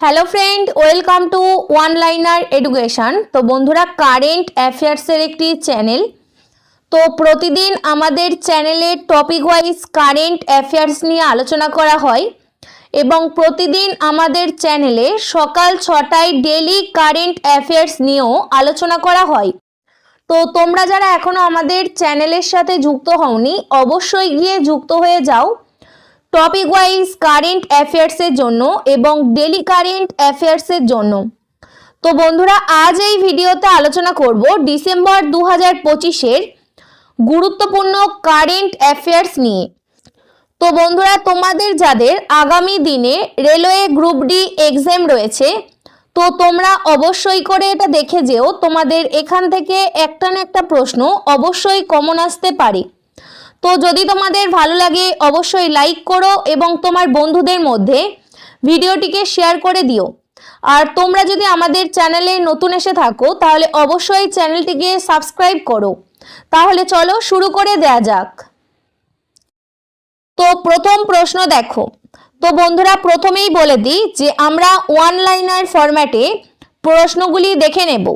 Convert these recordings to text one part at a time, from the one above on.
Hello friend welcome to one liner education তো বন্ধুরা current অ্যাফেয়ার্সের একটি চ্যানেল তো প্রতিদিন আমাদের চ্যানেলে টপিক ওয়াইজ কারেন্ট অ্যাফেয়ার্স নিয়ে আলোচনা করা হয়। এবং প্রতিদিন আমাদের চ্যানেলে সকাল ছটায় ডেলি কারেন্ট অ্যাফেয়ার্স নিয়েও আলোচনা করা হয়। তো তোমরা যারা এখনও আমাদের চ্যানেলের সাথে যুক্ত হওনি, অবশ্যই গিয়ে যুক্ত হয়ে যাও। টপিক ওয়াইজ কারেন্ট অ্যাফেয়ার্সের জন্য এবং ডেলি কারেন্ট অ্যাফেয়ার্সের জন্য। তো বন্ধুরা, আজ এই ভিডিওতে আলোচনা করব ডিসেম্বর দু হাজার পঁচিশের গুরুত্বপূর্ণ কারেন্ট অ্যাফেয়ার্স নিয়ে। তো বন্ধুরা, তোমাদের যাদের আগামী দিনে রেলওয়ে গ্রুপ ডি এক্সাম রয়েছে, তো তোমরা অবশ্যই করে এটা দেখে যেও। তোমাদের এখান থেকে একটা না একটা প্রশ্ন অবশ্যই কমন আসতে পারে। তো যদি তোমাদের ভালো লাগে, অবশ্যই লাইক করো এবং তোমার বন্ধুদের মধ্যে ভিডিওটিকে শেয়ার করে দিও। আর তোমরা যদি আমাদের চ্যানেলে নতুন এসে থাকো, তাহলে অবশ্যই চ্যানেলটিকে সাবস্ক্রাইব করো। তাহলে চলো শুরু করে দেয়া যাক। তো প্রথম প্রশ্ন দেখো। তো বন্ধুরা, প্রথমেই বলে দিই যে আমরা ওয়ান লাইনার ফরম্যাটে প্রশ্নগুলি দেখে নেব।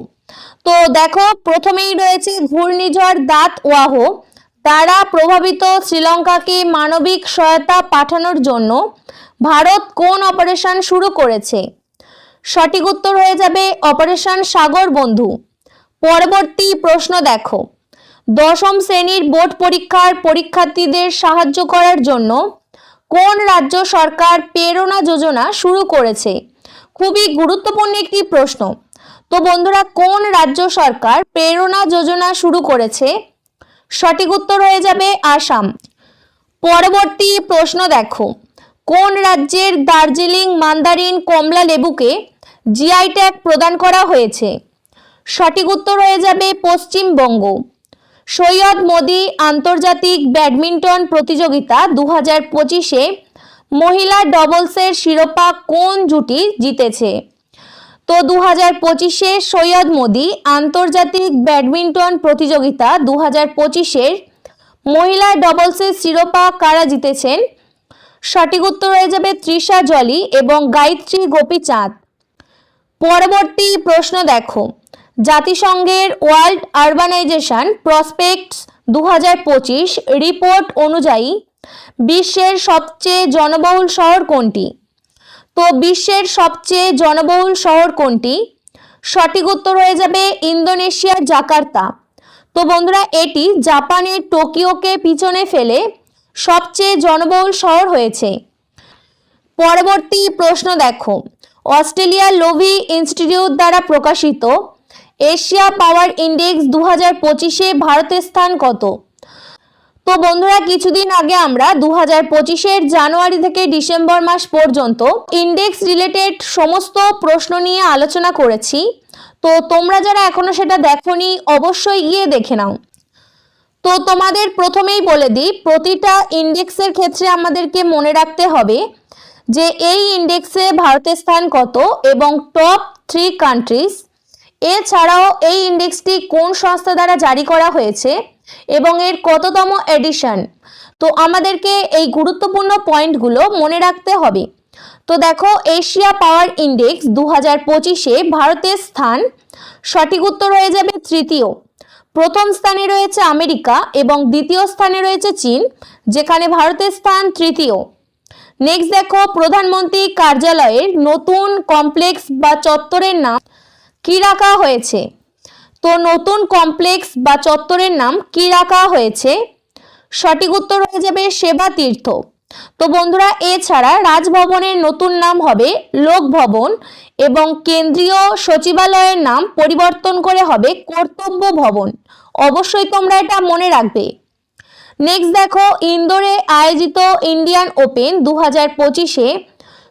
তো দেখো, প্রথমেই রয়েছে ঘূর্ণিঝড় দাঁত ওয়াহ দ্বারা প্রভাবিত শ্রীলঙ্কাকে মানবিক সহায়তা পাঠানোর জন্য ভারত কোন অপারেশন শুরু করেছে? সঠিক উত্তর হয়ে যাবে অপারেশন সাগর বন্ধু। পরবর্তী প্রশ্ন দেখো। দশম শ্রেণির বোর্ড পরীক্ষার পরীক্ষার্থীদের সাহায্য করার জন্য কোন রাজ্য সরকার প্রেরণা যোজনা শুরু করেছে? খুবই গুরুত্বপূর্ণ একটি প্রশ্ন। তো বন্ধুরা, কোন রাজ্য সরকার প্রেরণা যোজনা শুরু করেছে? সঠিক উত্তর হয়ে যাবে আসাম। পরবর্তী প্রশ্ন দেখো। কোন রাজ্যের দার্জিলিং, মান্দারিন, কমলা লেবুকে জিআই ট্যাগ প্রদান করা হয়েছে? সঠিক উত্তর হয়ে যাবে পশ্চিমবঙ্গ। সৈয়দ মোদি আন্তর্জাতিক ব্যাডমিন্টন প্রতিযোগিতা দু হাজার পঁচিশে মহিলা ডবলসের শিরোপা কোন জুটি জিতেছে? তো দু হাজার পঁচিশে সৈয়দ মোদি আন্তর্জাতিক ব্যাডমিন্টন প্রতিযোগিতা দু হাজার পঁচিশের মহিলা ডবলসের শিরোপা কারা জিতেছেন? সঠিক উত্তর হয়ে যাবে তৃষা জলি এবং গায়ত্রী গোপীচাঁদ। পরবর্তী প্রশ্ন দেখো। জাতিসংঘের ওয়ার্ল্ড আরবানাইজেশন প্রসপেক্টস দু হাজার পঁচিশ রিপোর্ট অনুযায়ী বিশ্বের সবচেয়ে জনবহুল শহর কোনটি? তো বিশ্বের সবচেয়ে জনবহুল শহর কোনটি? সঠিক উত্তর হয়ে যাবে ইন্দোনেশিয়ার জাকার্তা। তো বন্ধুরা, এটি জাপানের টোকিওকে পিছনে ফেলে সবচেয়ে জনবহুল শহর হয়েছে। পরবর্তী প্রশ্ন দেখো। অস্ট্রেলিয়ার লোভি ইনস্টিটিউট দ্বারা প্রকাশিত এশিয়া পাওয়ার ইন্ডেক্স দু হাজার পঁচিশে ভারতের স্থান কত? তো বন্ধুরা, কিছুদিন আগে আমরা দু হাজার পঁচিশের জানুয়ারি থেকে ডিসেম্বর মাস পর্যন্ত ইন্ডেক্স রিলেটেড সমস্ত প্রশ্ন নিয়ে আলোচনা করেছি। তো তোমরা যারা এখনও সেটা দেখোনি, অবশ্যই গিয়ে দেখে নাও। তো তোমাদের প্রথমেই বলে দিই, প্রতিটা ইন্ডেক্সের ক্ষেত্রে আমাদেরকে মনে রাখতে হবে যে এই ইন্ডেক্সে ভারতের স্থান কত এবং টপ থ্রি কান্ট্রিজ এছাড়াও এই ইন্ডেক্সটি কোন সংস্থা দ্বারা জারি করা হয়েছে এবং এর কততম এডিশন? তো আমাদেরকে এই গুরুত্বপূর্ণ পয়েন্টগুলো মনে রাখতে হবে। তো দেখো, এশিয়া পাওয়ার ইন্ডেক্স দু হাজার পঁচিশে ভারতের স্থান। সঠিক উত্তর হয়ে যাবে তৃতীয়। প্রথম স্থানে রয়েছে আমেরিকা এবং দ্বিতীয় স্থানে রয়েছে চীন, যেখানে ভারতের স্থান তৃতীয়। নেক্সট দেখো, প্রধানমন্ত্রী কার্যালয়ের নতুন কমপ্লেক্স বা চত্বরের নাম। কি রাখা হয়েছে? তো নতুন কমপ্লেক্স বা চত্বরের নাম কি রাখা হয়েছে? সঠিক উত্তর হয়ে যাবে সেবা তীর্থ। তো বন্ধুরা, এছাড়া রাজভবনের নতুন নাম হবে লোক ভবন এবং কেন্দ্রীয় সচিবালয়ের নাম পরিবর্তন করে হবে কর্তব্য ভবন। অবশ্যই তোমরা এটা মনে রাখবে। নেক্সট দেখো, ইন্দোরে আয়োজিত ইন্ডিয়ান ওপেন দু হাজার পঁচিশে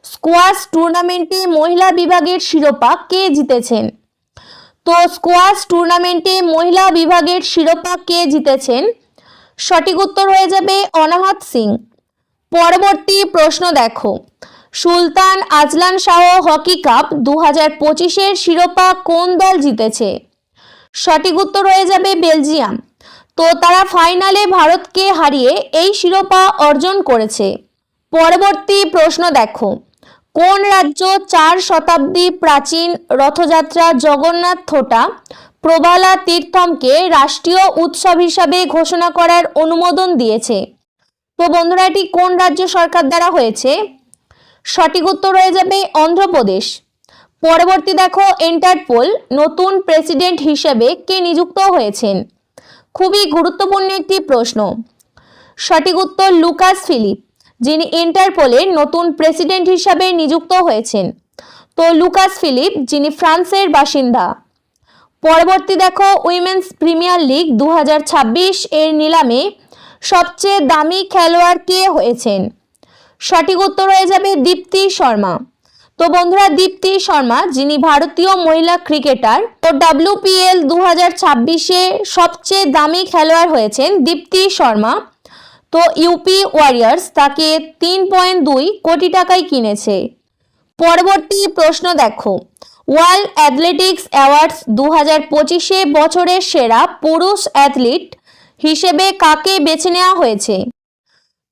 স্কোয়াশ টুর্নামেন্টে মহিলা বিভাগের শিরোপা কে জিতেছেন? তো স্কোয়াশ টুর্নামেন্টে মহিলা বিভাগের শিরোপা কে জিতেছেন। সঠিক উত্তর হয়ে যাবে অনাহত সিং। পরবর্তী প্রশ্ন দেখো। Sultan Azlan Shah hockey cup দু হাজার পঁচিশের শিরোপা কোন দল জিতেছে? সঠিক উত্তর হয়ে যাবে বেলজিয়াম। তো তারা ফাইনালে ভারতকে হারিয়ে এই শিরোপা অর্জন করেছে। পরবর্তী প্রশ্ন দেখো। কোন রাজ্য চার শতাব্দী প্রাচীন রথযাত্রা জগন্নাথ থোটা? প্রবালা তীর্থমকে রাষ্ট্রীয় উৎসব হিসাবে ঘোষণা করার অনুমোদন দিয়েছে। তো বন্ধুরা, এটি কোন রাজ্য সরকার দ্বারা হয়েছে? সঠিক উত্তর হয়ে যাবে অন্ধ্রপ্রদেশ। পরবর্তী দেখো ইন্টারপোল, নতুন প্রেসিডেন্ট হিসেবে কে নিযুক্ত হয়েছেন? খুবই গুরুত্বপূর্ণ একটি প্রশ্ন। সঠিক উত্তর লুকাস ফিলিপ। যিনি ইন্টারপোলের নতুন প্রেসিডেন্ট হিসাবে নিযুক্ত হয়েছেন। তো লুকাস ফিলিপ, যিনি ফ্রান্সের বাসিন্দা। পরবর্তী দেখো, উইমেন্স প্রিমিয়ার লিগ দু হাজার ছাব্বিশ এর নিলামে সবচেয়ে দামি খেলোয়াড় কে হয়েছেন? সঠিক উত্তর হয়ে যাবে দীপ্তি শর্মা। তো বন্ধুরা, দীপ্তি শর্মা, যিনি ভারতীয় মহিলা ক্রিকেটার, তো ডাব্লিউপিএল দু হাজার ছাব্বিশে সবচেয়ে দামি খেলোয়াড় হয়েছেন দীপ্তি শর্মা। তো ইউপি ওয়ারিয়ার্স তাকে তিন পয়েন্ট দুই কোটি টাকায় কিনেছে। পরবর্তী প্রশ্ন দেখো। ওয়ার্ল্ড অ্যাথলেটিক্স অ্যাওয়ার্ডস দু হাজার পঁচিশে বছরের সেরা পুরুষ অ্যাথলিট হিসেবে কাকে বেছে নেওয়া হয়েছে?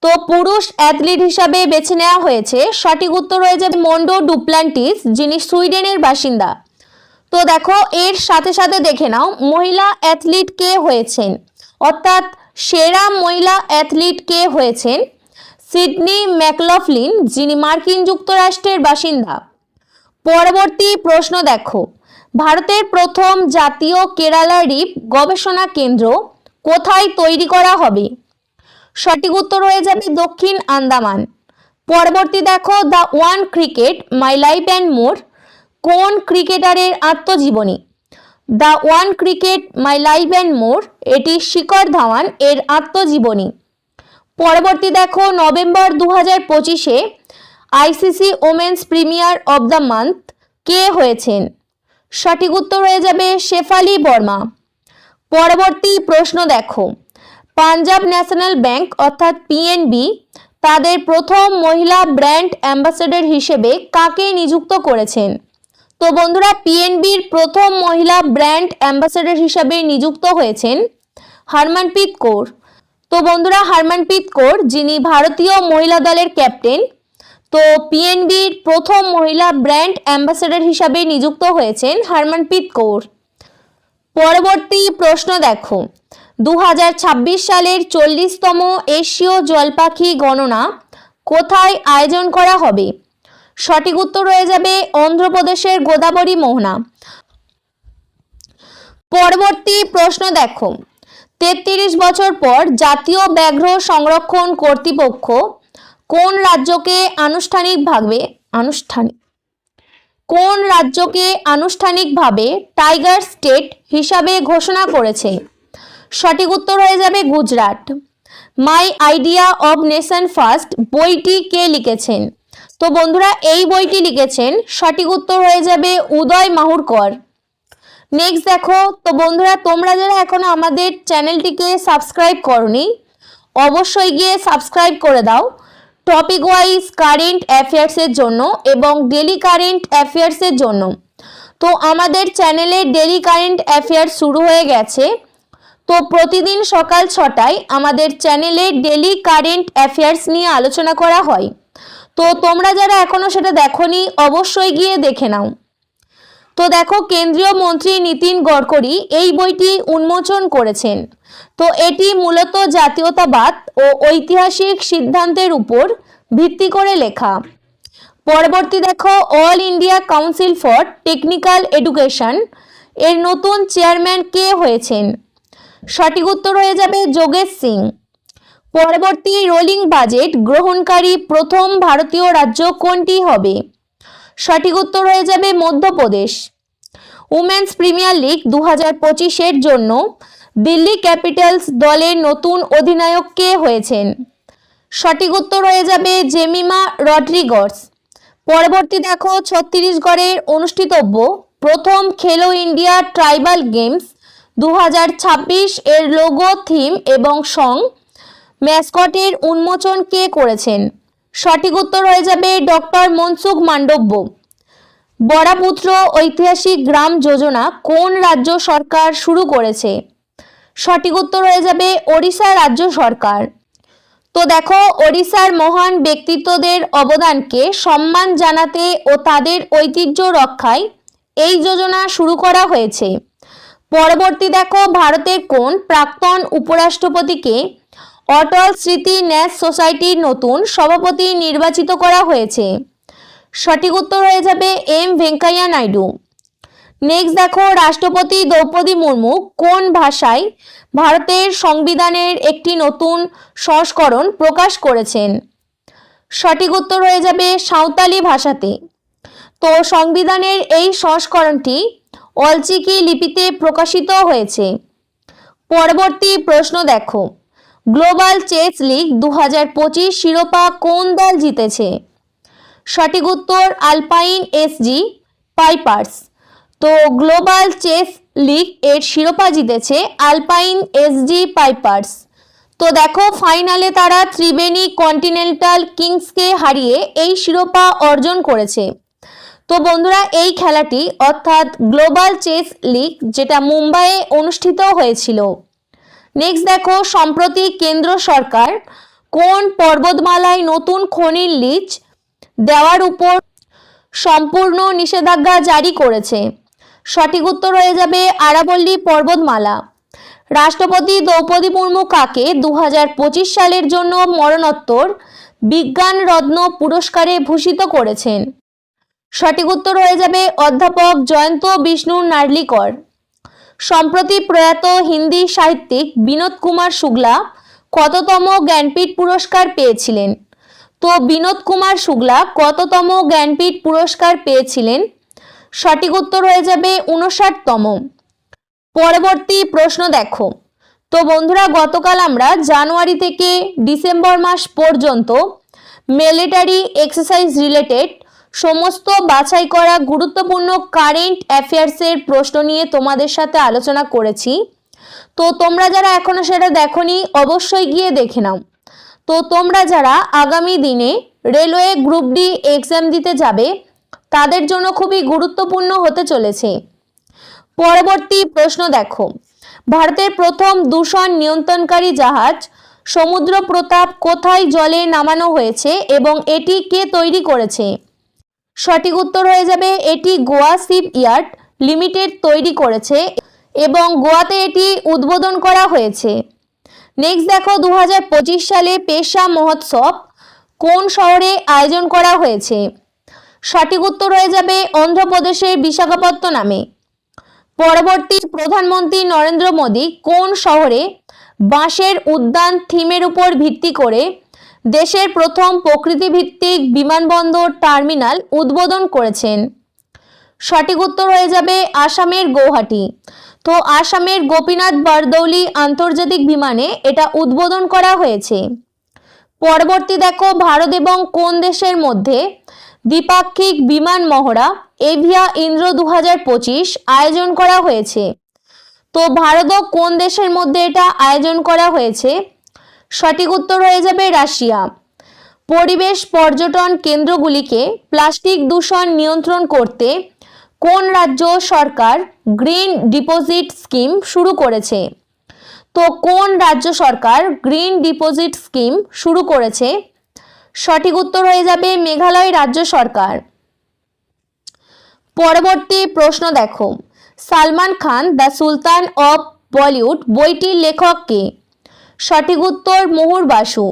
তো পুরুষ অ্যাথলিট হিসাবে বেছে নেওয়া হয়েছে, সঠিক উত্তর হয়ে যাবে মন্ডো ডুপ্ল্যান্টিস যিনি সুইডেনের বাসিন্দা। তো দেখো, এর সাথে সাথে দেখে নাও, মহিলা অ্যাথলিট কে হয়েছেন? অর্থাৎ সেরা মহিলা অ্যাথলিট কে হয়েছেন? সিডনি ম্যাকলফলিন, যিনি মার্কিন যুক্তরাষ্ট্রের বাসিন্দা। পরবর্তী প্রশ্ন দেখো। ভারতের প্রথম জাতীয় কেরালা রিপ গবেষণা কেন্দ্র কোথায় তৈরি করা হবে? সঠিক উত্তর হয়ে যাবে দক্ষিণ আন্দামান। পরবর্তী দেখো, the one cricket, my life and more, কোন ক্রিকেটারের আত্মজীবনী? The one cricket, my life and more, এটি শিখর ধাওয়ান এর আত্মজীবনী। পরবর্তী দেখো, নভেম্বর দু হাজার পঁচিশে ICC women's premier of the month, কে হয়েছেন? সঠিক উত্তর হয়ে যাবে শেফালি বর্মা। পরবর্তী প্রশ্ন দেখো, পাঞ্জাব ন্যাশনাল ব্যাংক অর্থাৎ পিএনবি তাদের প্রথম মহিলা ব্র্যান্ড অ্যাম্বাসেডর হিসেবে কাকে নিযুক্ত করেছেন? তো বন্ধুরা পিএনবির প্রথম মহিলা ব্র্যান্ড অ্যাম্বাসেডর হিসাবে নিযুক্ত হয়েছেন হারমানপ্রীত কৌর। তো বন্ধুরা, হারমানপ্রীত কৌর, যিনি ভারতীয় মহিলা দলের ক্যাপ্টেন, তো পিএনবির প্রথম মহিলা ব্র্যান্ড অ্যাম্বাসেডর হিসাবে নিযুক্ত হয়েছেন হারমানপ্রীত কৌর। পরবর্তী প্রশ্ন দেখো দু হাজার ছাব্বিশ সালের চল্লিশতম এশীয় জলপাখি গণনা কোথায় আয়োজন করা হবে? সঠিক উত্তর হয়ে যাবে অন্ধ্রপ্রদেশের গোদাবরী মোহনা। পরবর্তী প্রশ্ন দেখো। তেত্রিশ বছর পর জাতীয় ব্যাঘ্র সংরক্ষণ কর্তৃপক্ষ কোন রাজ্যকে আনুষ্ঠানিকভাবে আনুষ্ঠানিক কোন রাজ্যকে আনুষ্ঠানিকভাবে টাইগার স্টেট হিসাবে ঘোষণা করেছে? সঠিক উত্তর হয়ে যাবে Gujarat. My idea of nation first বইটি কে লিখেছেন? তো বন্ধুরা, এই বইটি লিখেছেন, সঠিক উত্তর হয়ে যাবে উদয় মাহুরকর। নেক্সট দেখো, তো বন্ধুরা, তোমরা যারা এখনও আমাদের চ্যানেলটিকে সাবস্ক্রাইব করনি, অবশ্যই গিয়ে সাবস্ক্রাইব করে দাও। টপিক ওয়াইজ কারেন্ট অ্যাফেয়ার্সের জন্য এবং ডেলি কারেন্ট অ্যাফেয়ার্সের জন্য। তো আমাদের চ্যানেলে ডেলি কারেন্ট অ্যাফেয়ার্স শুরু হয়ে গেছে। তো প্রতিদিন সকাল ছটায় আমাদের চ্যানেলে ডেলি কারেন্ট অ্যাফেয়ার্স নিয়ে আলোচনা করা হয়। তো তোমরা যারা এখনও সেটা দেখোনি, অবশ্যই গিয়ে দেখে নাও। তো দেখো, কেন্দ্রীয় মন্ত্রী নীতিন গডকরি এই বইটি উন্মোচন করেছেন। তো এটি মূলত জাতীয়তাবাদ ও ঐতিহাসিক সিদ্ধান্তের উপর ভিত্তি করে লেখা। পরবর্তী দেখো, all India council for technical education, এর নতুন চেয়ারম্যান কে হয়েছেন? সঠিক উত্তর হয়ে যাবে যোগেশ সিং। পরবর্তী রোলিং বাজেট গ্রহণকারী প্রথম ভারতীয় রাজ্য কোনটি হবে? সঠিক উত্তর হয়ে যাবে মধ্যপ্রদেশ। উমেন্স প্রিমিয়ার লিগ দু হাজার পঁচিশের জন্য দিল্লি ক্যাপিটালস দলের নতুন অধিনায়ক কে হয়েছেন? সঠিক উত্তর হয়ে যাবে জেমিমা রড্রিগস। পরবর্তী দেখো ছত্তিশগড়ের অনুষ্ঠিতব্য প্রথম খেলো ইন্ডিয়া ট্রাইবাল গেমস দু হাজার ছাব্বিশ এর লোগো থিম এবং সং ম্যাসকটের উন্মোচন কে করেছেন? সঠিক উত্তর হয়ে যাবে ডক্টর মনসুখ মান্ডব্য। বরাপুত্র ঐতিহাসিক গ্রাম যোজনা কোন রাজ্য সরকার শুরু করেছে? সঠিক উত্তর হয়ে যাবে ওড়িশা রাজ্য সরকার। তো দেখো, ওড়িশার মহান ব্যক্তিত্বদের অবদানকে সম্মান জানাতে ও তাদের ঐতিহ্য রক্ষায় এই যোজনা শুরু করা হয়েছে। পরবর্তী দেখো, ভারতের কোন প্রাক্তন উপরাষ্ট্রপতিকে অটল স্মৃতি ন্যাস সোসাইটির নতুন সভাপতি নির্বাচিত করা হয়েছে। সঠিক উত্তর হয়ে যাবে এম ভেঙ্কাইয়া নাইডু। নেক্সট দেখো, রাষ্ট্রপতি দ্রৌপদী মুর্মু কোন ভাষায় ভারতের সংবিধানের একটি নতুন সংস্করণ প্রকাশ করেছেন? সঠিক উত্তর হয়ে যাবে সাঁওতালি ভাষাতে। তো সংবিধানের এই সংস্করণটি অলচিকি লিপিতে প্রকাশিত হয়েছে। পরবর্তী প্রশ্ন দেখো। গ্লোবাল চেস লিগ দু হাজার পঁচিশ শিরোপা কোন দল জিতেছে? সঠিক উত্তর আলপাইন এসজি পাইপার্স। তো গ্লোবাল চেস লিগ এর শিরোপা জিতেছে আলপাইন এসজি পাইপার্স। তো দেখো, ফাইনালে তারা ত্রিবেণী কন্টিনেন্টাল কিংসকে হারিয়ে এই শিরোপা অর্জন করেছে। তো বন্ধুরা, এই খেলাটি অর্থাৎ গ্লোবাল চেস লিগ, যেটা মুম্বাইয়ে অনুষ্ঠিত হয়েছিল। নেক্সট দেখো, সম্প্রতি কেন্দ্র সরকার কোন পর্বতমালায় নতুন খনির লিচ দেওয়ার উপর সম্পূর্ণ নিষেধাজ্ঞা জারি করেছে? সঠিক উত্তর হয়ে যাবে আরাবল্লী পর্বতমালা। রাষ্ট্রপতি দ্রৌপদী মুর্মু কাকে দু হাজার পঁচিশ সালের জন্য মরণোত্তর বিজ্ঞান রত্ন পুরস্কারে ভূষিত করেছেন? সঠিক উত্তর হয়ে যাবে অধ্যাপক জয়ন্ত বিষ্ণু নার্লিকর। সম্প্রতি প্রয়াত হিন্দি সাহিত্যিক বিনোদ কুমার শুক্লা কততম জ্ঞানপীঠ পুরস্কার পেয়েছিলেন? তো বিনোদ কুমার শুক্লা কততম জ্ঞানপীঠ পুরস্কার পেয়েছিলেন? সঠিক উত্তর হয়ে যাবে উনষাটতম পরবর্তী প্রশ্ন দেখো। তো বন্ধুরা, গতকাল আমরা জানুয়ারি থেকে ডিসেম্বর মাস পর্যন্ত মিলিটারি এক্সারসাইজ রিলেটেড সমস্ত বাছাই করা গুরুত্বপূর্ণ কারেন্ট অ্যাফেয়ার্সের প্রশ্ন নিয়ে তোমাদের সাথে আলোচনা করেছি। তো তোমরা যারা এখনও সেটা দেখোনি, অবশ্যই গিয়ে দেখে নাও। তো তোমরা যারা আগামী দিনে রেলওয়ে গ্রুপ ডি এক্সাম দিতে যাবে, তাদের জন্য খুবই গুরুত্বপূর্ণ হতে চলেছে। পরবর্তী প্রশ্ন দেখো। ভারতের প্রথম দূষণ নিয়ন্ত্রণকারী জাহাজ সমুদ্র প্রতাপ কোথায় জলে নামানো হয়েছে এবং এটি কে তৈরি করেছে? সঠিক উত্তর হয়ে যাবে, এটি গোয়া শিপ ইয়ার্ড লিমিটেড তৈরি করেছে এবং গোয়াতে এটি উদ্বোধন করা হয়েছে। নেক্সট দেখো দু হাজার পঁচিশ সালে পেশা মহোৎসব কোন শহরে আয়োজন করা হয়েছে? সঠিক উত্তর হয়ে যাবে অন্ধ্রপ্রদেশের বিশাখাপত্তনমে পরবর্তী প্রধানমন্ত্রী নরেন্দ্র মোদী কোন শহরে বাঁশের উদ্যান থিমের উপর ভিত্তি করে দেশের প্রথম প্রকৃতিভিত্তিক বিমানবন্দর টার্মিনাল উদ্বোধন করেছেন। সঠিক উত্তর হয়ে যাবে আসামের গৌহাটি। তো আসামের গোপীনাথ বারদৌলি আন্তর্জাতিক বিমানে এটা উদ্বোধন করা হয়েছে। পরবর্তী দেখো, ভারত এবং কোন দেশের মধ্যে দ্বিপাক্ষিক বিমান মহড়া এভিয়া ইন্দ্র দু হাজার পঁচিশ আয়োজন করা হয়েছে? তো ভারত কোন দেশের মধ্যে এটা আয়োজন করা হয়েছে? সঠিক উত্তর হয়ে যাবে রাশিয়া। পরিবেশ পর্যটন কেন্দ্রগুলিকে প্লাস্টিক দূষণ নিয়ন্ত্রণ করতে কোন রাজ্য সরকার গ্রিন ডিপোজিট স্কিম শুরু করেছে? তো কোন রাজ্য সরকার গ্রিন ডিপোজিট স্কিম শুরু করেছে? সঠিক উত্তর হয়ে যাবে মেঘালয় রাজ্য সরকার। পরবর্তী প্রশ্ন দেখো। Salman Khan the sultan of Bollywood বইটির লেখক কে? সঠিক উত্তর মোহর বাসু।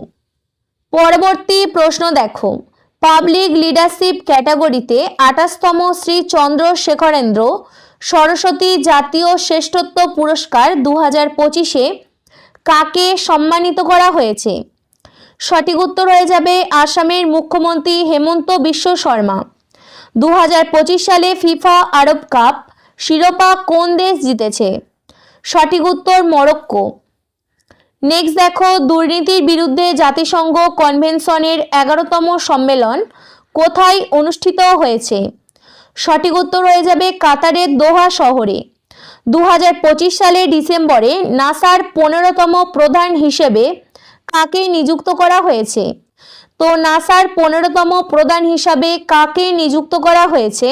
পরবর্তী প্রশ্ন দেখো। পাবলিক লিডারশিপ ক্যাটাগরিতে আঠাশতম শ্রী চন্দ্রশেখরেন্দ্র সরস্বতী জাতীয় শ্রেষ্ঠত্ব পুরস্কার দু হাজার পঁচিশে কাকে সম্মানিত করা হয়েছে? সঠিক উত্তর হয়ে যাবে আসামের মুখ্যমন্ত্রী হেমন্ত বিশ্ব শর্মা। দু হাজার পঁচিশ সালে ফিফা আরব কাপ শিরোপা কোন দেশ জিতেছে? সঠিক উত্তর মরক্কো। নেক্সট দেখো, দুর্নীতির বিরুদ্ধে জাতিসংঘ কনভেনশনের এগারোতম সম্মেলন কোথায় অনুষ্ঠিত হয়েছে? সঠিক উত্তর হয়ে যাবে কাতারের দোহা শহরে। দু সালে ডিসেম্বরে নাসার পনেরোতম প্রধান হিসেবে কাকে নিযুক্ত করা হয়েছে? তো নাসার পনেরোতম প্রধান হিসাবে কাকে নিযুক্ত করা হয়েছে?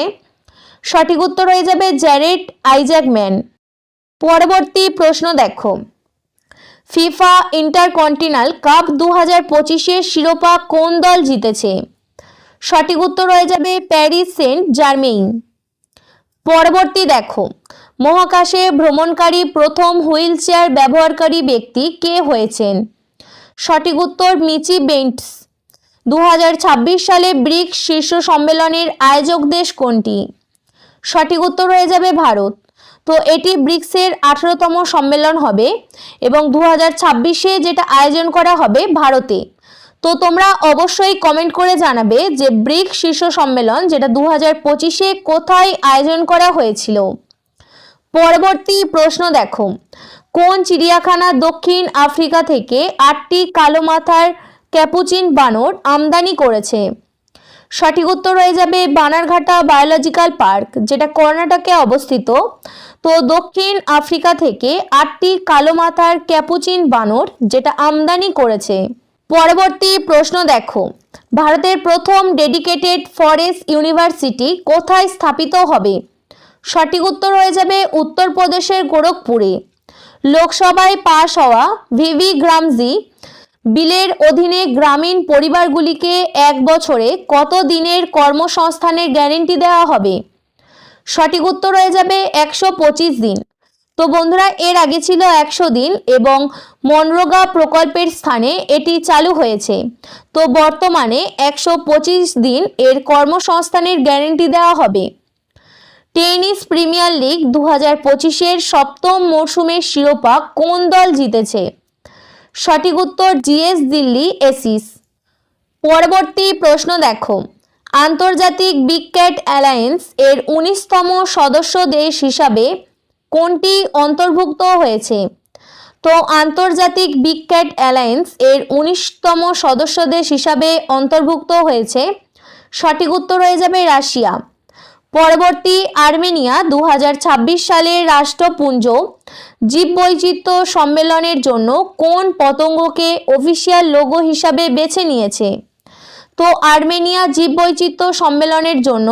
সঠিক উত্তর হয়ে যাবে জ্যারেড আইজ্যাকম্যান। পরবর্তী প্রশ্ন দেখো। ফিফা ইন্টারকন্টিনাল কাপ দু হাজার পঁচিশের শিরোপা কোন দল জিতেছে? সঠিক উত্তর হয়ে যাবে প্যারিস সেন্ট জার্মেইন পরবর্তী দেখো, মহাকাশে ভ্রমণকারী প্রথম হুইল চেয়ার ব্যবহারকারী ব্যক্তি কে হয়েছেন? সঠিক উত্তর মিচি বেন্টস। দু হাজার ছাব্বিশ সালে ব্রিক্স শীর্ষ সম্মেলনের আয়োজক দেশ কোনটি? সঠিক উত্তর হয়ে যাবে ভারত। তো এটি ব্রিক্সের আঠেরোতম সম্মেলন হবে এবং দু হাজার যেটা আয়োজন করা হবে ভারতে। তো তোমরা অবশ্যই কমেন্ট করে জানাবে যে ব্রিক শীর্ষ সম্মেলন যেটা দু হাজার পঁচিশে কোথায় আয়োজন করা হয়েছিল। পরবর্তী প্রশ্ন দেখো, কোন চিড়িয়াখানা দক্ষিণ আফ্রিকা থেকে আটটি কালো মাথার ক্যাপুচিন বানর আমদানি করেছে? সঠিক উত্তর হয়ে যাবে বানারঘাটা বায়োলজিক্যাল পার্ক, যেটা কর্ণাটকে অবস্থিত। তো দক্ষিণ আফ্রিকা থেকে আটটি কালো মাথার ক্যাপুচিন বানর যেটা আমদানি করেছে। পরবর্তী প্রশ্ন দেখো, ভারতের প্রথম ডেডিকেটেড ফরেস্ট ইউনিভার্সিটি কোথায় স্থাপিত হবে? সঠিক উত্তর হয়ে যাবে উত্তরপ্রদেশের গোরখপুরে। লোকসভায় পাশ হওয়া ভিভি গ্রামজি বিলের অধীনে গ্রামীণ পরিবারগুলিকে এক বছরে কত দিনের কর্মসংস্থানের গ্যারেন্টি দেওয়া হবে? সঠিক উত্তর হয়ে যাবে একশো পঁচিশ দিন। তো বন্ধুরা, এর আগে ছিল একশো দিন এবং মনরোগা প্রকল্পের স্থানে এটি চালু হয়েছে। তো বর্তমানে একশো পঁচিশ দিন এর কর্মসংস্থানের গ্যারেন্টি দেওয়া হবে। টেনিস প্রিমিয়ার লিগ দু হাজার পঁচিশের সপ্তম মরশুমের শিরোপা কোন দল জিতেছে? সঠিক উত্তর জিএস দিল্লি এসিস। পরবর্তী প্রশ্ন দেখো। আন্তর্জাতিক বিগ ক্যাট অ্যালায়েন্স এর উনিশতম সদস্য দেশ হিসাবে কোনটি অন্তর্ভুক্ত হয়েছে? তো আন্তর্জাতিক বিগ ক্যাট অ্যালায়েন্স এর উনিশতম সদস্য দেশ হিসাবে অন্তর্ভুক্ত হয়েছে। সঠিক উত্তর হয়ে যাবে রাশিয়া। পরবর্তী আর্মেনিয়া দু সালের রাষ্ট্রপুঞ্জ জীববৈচিত্র্য সম্মেলনের জন্য কোন পতঙ্গকে অফিসিয়াল লোগো হিসাবে বেছে নিয়েছে? তো আর্মেনিয়া জীববৈচিত্র্য সম্মেলনের জন্য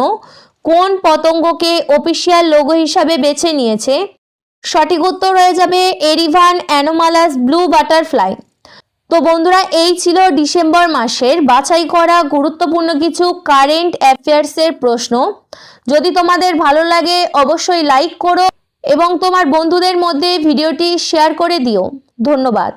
কোন পতঙ্গকে অফিসিয়াল লোগো হিসাবে বেছে নিয়েছে? সঠিক উত্তর হয়ে যাবে এরিভান অ্যানোমালাস ব্লু বাটারফ্লাই। তো বন্ধুরা, এই ছিল ডিসেম্বর মাসের বাছাই করা গুরুত্বপূর্ণ কিছু কারেন্ট অ্যাফেয়ার্সের প্রশ্ন। যদি তোমাদের ভালো লাগে, অবশ্যই লাইক করো এবং তোমার বন্ধুদের মধ্যে ভিডিওটি শেয়ার করে দিও। ধন্যবাদ।